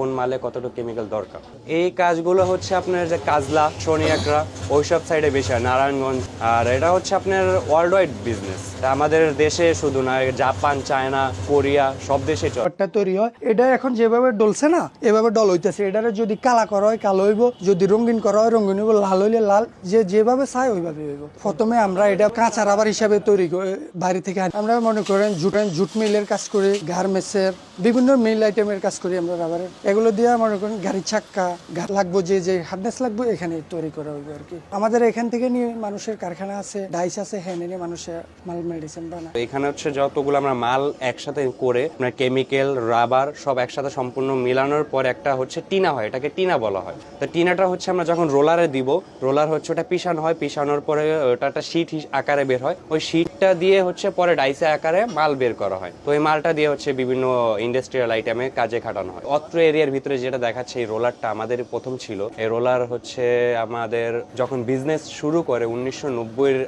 কোন মালে কতটুকু কেমিক্যাল দরকার। এই কাজগুলো হচ্ছে আপনার যে কাজলা সোনিয়াকরা ওইসব সাইডে বেশি হয়, নারায়ণগঞ্জ। আর এটা হচ্ছে আপনার ওয়ার্ল্ড ওয়াইড বিজনেস আমাদের দেশে শুধু না জাপান, চায়না, কোরিয়া, সব দেশে একটা তৈরি হয়। এটা এখন যেভাবে ডলছে না, এভাবে ডল হইতেছে। এটারে যদি কালা করা হয়, কালো হইব। যদি রঙিন করা হয়, রঙিন হইব, লাল হইলে লাল। যে যেভাবে চাই ওইভাবে হইব। প্রথমে আমরা এটা কাঁচা রাবার হিসাবে তৈরি বাইরে থেকে আমরা মনে করেন জুট জুট মিলের কাজ করি, গার্মেন্টসের বিভিন্ন মিল আইটেমের কাজ করি আমরা রাবারের। এগুলো দিয়ে মনে করেন গাড়ি চাক্কা লাগবো যে যে হার্ডনেস লাগবে এখানে তৈরি করা হইব আর কি। আমাদের এখান থেকে নিয়ে মানুষের কারখানা আছে, ডাইস আছে হ্যাঁ নিয়ে মানুষের মাল মেডিসিন বানায়। এখানে হচ্ছে যতগুলো আমরা মাল একসাথে করে আপনার কেমিক্যাল রাবার সব একসাথে সম্পূর্ণ মিলানোর পর একটা হচ্ছে টিনা হয়, এটাকে টিনা বলা হয়। তো টিনাটা হচ্ছে আমরা যখন রোলারে দিব রোলার হচ্ছে ওটা পিষানো হয়, পিষানোর পরে ওটা একটা শিট আকারে বের হয়। ওই শিটটা দিয়ে হচ্ছে পরে ডাইসে আকারে মাল বের করা হয়। তো এই মালটা দিয়ে হচ্ছে বিভিন্ন ইন্ডাস্ট্রিয়াল আইটেমে কাজে খাটানো হয়। অত্র এরিয়ার ভিতরে যেটা দেখাচ্ছে, এই রোলারটা আমাদের প্রথম ছিল। এই রোলার হচ্ছে আমাদের যখন বিজনেস শুরু করে উনিশশো নব্বইয়ের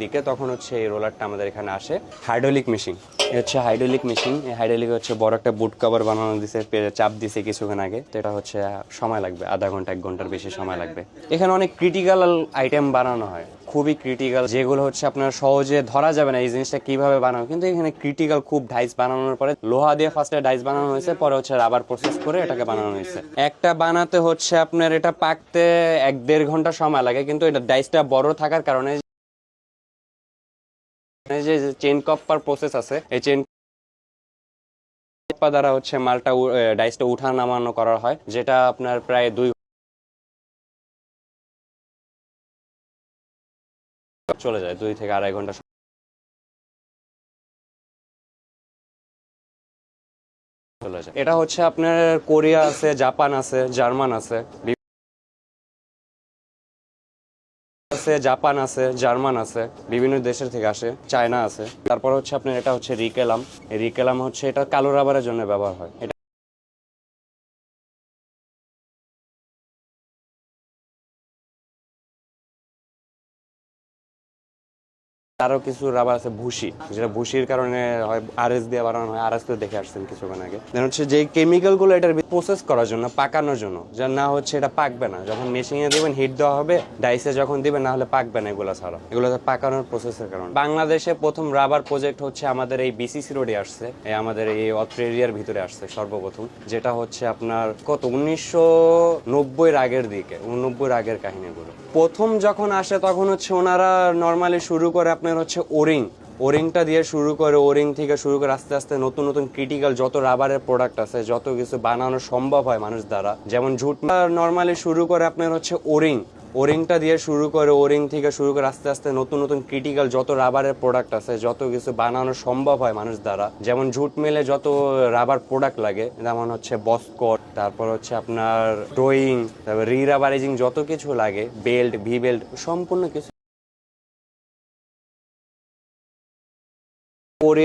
দিকে, তখন হচ্ছে এই রোলারটা আমাদের এখানে আসে। হাইড্রোলিক মেশিন হচ্ছে হাইড্রোলিক মেশিন এই হাইড্রোলিক হচ্ছে বড় একটা বুট কভার বানানো দিছে চাপ দিছে কিছুক্ষণ আগে। তো এটা হচ্ছে সময় লাগবে। আধা ঘণ্টা, এক ঘণ্টার বেশি সময় লাগবে। এখানে অনেক ক্রিটিক্যাল আইটেম বানানো হয়। খুবই ক্রিটিক্যাল যেগুলো হচ্ছে আপনার সহজে ধরা যাবে না এই জিনিসটা কীভাবে বানানো। কিন্তু এখানে ক্রিটিক্যাল খুব ডাইস বানানোর পরে লোহা দিয়ে ফার্স্টে ডাইস বানানো হয়েছে, পরে হচ্ছে রাবার প্রসেস করে এটাকে বানানো হয়েছে। একটা বানাতে হচ্ছে আপনার এটা পাকতে এক দেড় ঘণ্টা সময় লাগে, কিন্তু এটা ডাইসটা বড় থাকার কারণে যে চেন কপার প্রসেস আছে, এই চেন দ্বারা হচ্ছে মালটা ডাইসটা উঠা নামানো করা হয়, যেটা আপনার প্রায় দুই চলে যায়, দুই থেকে আড়াই ঘণ্টা চলে যায়। এটা হচ্ছে আপনার কোরিয়া আছে, জাপান আছে, জার্মান আছে জাপান আছে, জার্মান আছে, বিভিন্ন দেশের থেকে আসে, চায়না আছে। তারপর হচ্ছে আপনার এটা হচ্ছে রিকেলাম। রিকেলাম হচ্ছে এটা কালো রাবারের জন্য ব্যবহার হয়। আরও কিছু রাবার আছে, ভুসি। যেটা ভুসির কারণে হয় আর এস দিয়ে বানানো হয়, আরএস তো দেখে আসছেন কিছুক্ষণ আগে। দেন হচ্ছে যে কেমিক্যালগুলো এটার প্রসেস করার জন্য, পাকানোর জন্য যা না হচ্ছে এটা পাকবে না। যখন মেশিনে দিবেন হিট দেওয়া হবে ডাইসে যখন দিবেন, না হলে পাকবে না এগুলো ছাড়া। এগুলো পাকানোর প্রসেসের কারণে। বাংলাদেশে প্রথম রাবার প্রজেক্ট হচ্ছে আমাদের এই বিসিসি রোডে আসছে। এই আমাদের এই অত্র এরিয়ার ভিতরে আসছে সর্বপ্রথম, যেটা হচ্ছে আপনার কত? উনিশশো নব্বইয়ের আগের দিকে উননব্বইয়ের আগের কাহিনীগুলো। প্রথম যখন আসে, তখন হচ্ছে ওনারা নর্মালি শুরু করে আপনার হচ্ছে ওরিং ওরিংটা দিয়ে শুরু করে ওরিং থেকে শুরু করে আস্তে আস্তে নতুন নতুন ক্রিটিক্যাল যত রাবারের প্রোডাক্ট আছে, যত কিছু বানানো সম্ভব হয় মানুষ দ্বারা, যেমন ঝুট নর্মালি শুরু করে আপনার হচ্ছে ওরিং ওরিংটা দিয়ে শুরু করে ওরিং থেকে শুরু করে আস্তে আস্তে নতুন নতুন ক্রিটিক্যাল যত রাবারের প্রোডাক্ট আছে, যত কিছু বানানো সম্ভব হয় মানুষ দ্বারা, যেমন ঝুট মেলে যত রাবার প্রোডাক্ট লাগে, যেমন হচ্ছে বস্কট তারপর হচ্ছে আপনার ড্রয়িং তারপর রি রাবারাইজিং যত কিছু লাগে বেল্ট ভি বেল্ট সম্পূর্ণ কিছু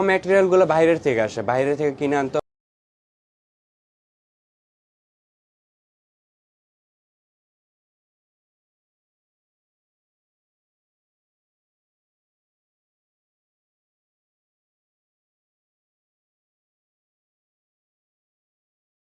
ম্যাটেরিয়ালগুলো বাইরের থেকে আসে। বাইরে থেকে কিনে আনতে